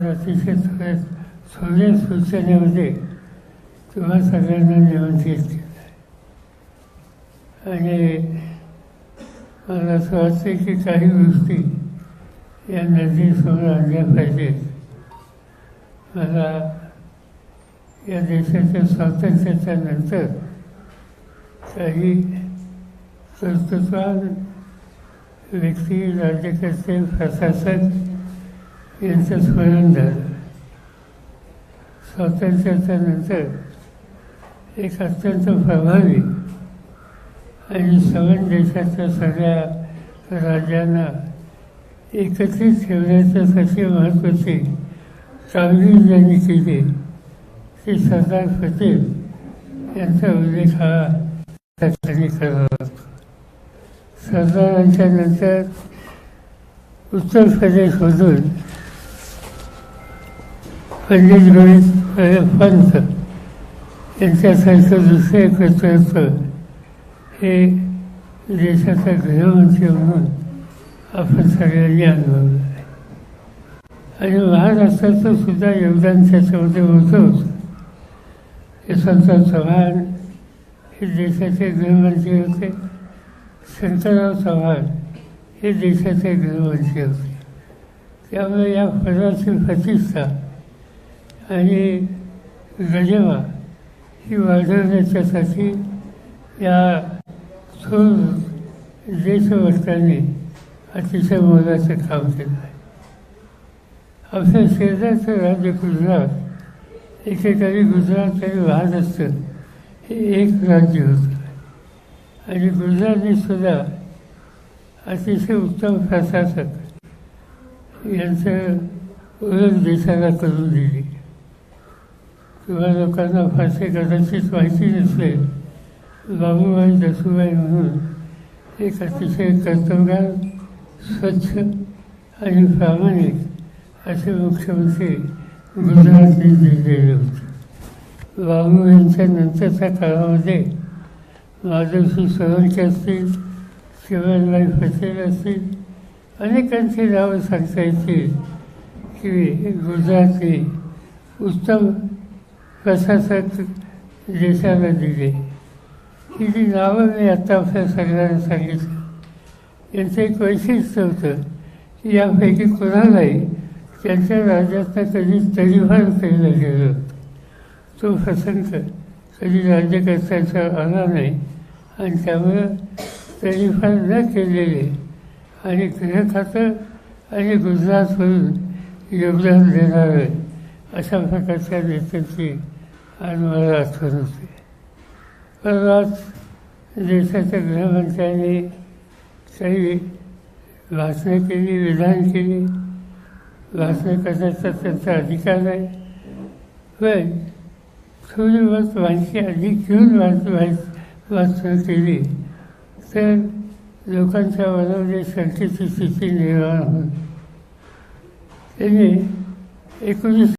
अतिशय सगळ्या सगळ्या सूचनेमध्ये तुम्हा सगळ्यांना निमंत्रित केलं आणि मला असं वाटतं की काही गोष्टी या नदीसमोर आणल्या पाहिजेत. मला या देशाच्या स्वातंत्र्याच्या नंतर काही कर्तृत्वान व्यक्ती राज्यकर्ते प्रशासक यांचं स्मरण झालं स्वातंत्र्याच्या नंतर एक अत्यंत प्रभावी आणि सगळ्या देशाच्या सगळ्या राज्यांना एकत्रित ठेवण्याच्यासाठी महत्त्वाची कामगिरी ज्यांनी केली ती सरदार पटेल यांचा उल्लेख हा त्या ठिकाणी करावा सरदारांच्या नंतर उत्तर प्रदेशमधून पंडित गणित पंत यांच्यासारखं दुसरं एक हे देशाचा गृहमंत्री म्हणून आपण सगळ्यांनी अनुभवलं आहे आणि महाराष्ट्राचं सुद्धा योगदान त्याच्यामध्ये मोठं होतं. यशवंतराव चव्हाण हे देशाचे गृहमंत्री होते शंकरराव चव्हाण हे देशाचे गृहमंत्री होते. त्यामुळे या पदाची प्रतिष्ठा आणि गजेवा ही वाढवण्याच्यासाठी या थोर देशभक्तांनी अतिशय मोलाचं काम केलं आहे. आपल्या शेजारचं राज्य गुजरात एकेकाळी गुजरात आणि महाराष्ट्र हे एक राज्य होतं. आणि गुजरातने सुद्धा अतिशय उत्तम प्रशासक यांचं ओळख देशाला करून दिली. किंवा लोकांना फारसे कदाचित माहिती नसले बाबूबाई जसूबाई म्हणून एक अतिशय कर्तव्यगार स्वच्छ आणि प्रामाणिक असे मुख्यमंत्री गुजरातने दिलेले होते बाबू यांच्या नंतरच्या काळामध्ये माधवसिंग सोळंकी असतील शिवराजबाई पटेल असतील अनेकांची नावं सांगता येतील की गुजरातने उत्तम प्रशासक देशाला दिले? ही जी नावं मी आत्ता आपल्या सगळ्यांना सांगितलं. त्यांचं एक वैशिष्ट्य होतं की यापैकी कोणालाही त्यांच्या राज्यातनं कधी तरीभार केलं गेलं. होतं तो प्रसंग कधी राज्यकर्त्याचा आला नाही आणि त्यामुळं तडीफार न केलेले आणि गृह खातं आणि गुजरातमधून योगदान देणारं अशा प्रकारच्या नेत्यांची आणि मला आठवण होते परवाच देशाच्या गृहमंत्र्यांनी काही भाषणं केली विधान केली भाषणं करण्याचा त्यांचा अधिकार आहे पण थोडी बहुत माहिती अधिक घेऊन भाषणं केली तर लोकांच्या मनामध्ये शंकेची स्थिती निर्माण होईल त्यांनी एकोणीस